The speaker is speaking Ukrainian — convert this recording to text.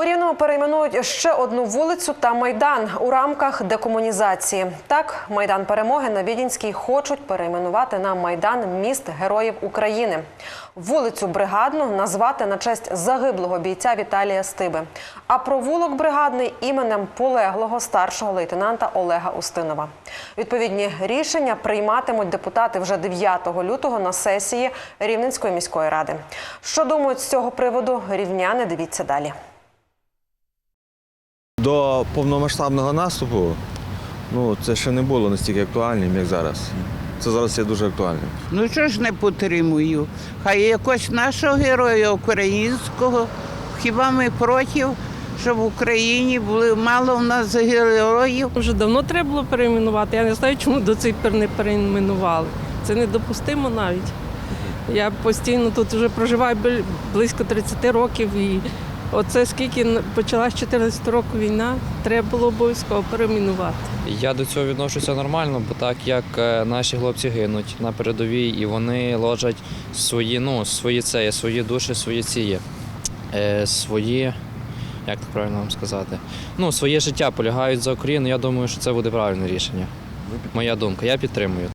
У Рівному перейменують ще одну вулицю та майдан у рамках декомунізації. Так, майдан перемоги на Відінській хочуть перейменувати на майдан міст Героїв України. Вулицю бригадну назвати на честь загиблого бійця Віталія Стиби. А провулок бригадний іменем полеглого старшого лейтенанта Олега Устинова. Відповідні рішення прийматимуть депутати вже 9 лютого на сесії Рівненської міської ради. Що думають з цього приводу рівняни? Дивіться далі. До повномасштабного наступу ну, це ще не було настільки актуальним, як зараз. Це зараз є дуже актуальним. Ну що ж не підтримую? Хай якось нашого героя українського. Хіба ми проти, щоб в Україні були мало в нас героїв? Вже давно треба було перейменувати. Я не знаю, чому до цих пір не перейменували. Це недопустимо навіть. Я постійно тут вже проживаю близько 30 років і оце скільки почалась 14 року війна, треба було обов'язково перейменувати. Я до цього відношуся нормально, бо так як е, наші хлопці гинуть на передовій, і вони ложать свої, ну, свої це, свої душі, свої ці, е, свої, як так правильно вам сказати, ну, своє життя полягають за Україну. Я думаю, що це буде правильне рішення. Моя думка, я підтримую.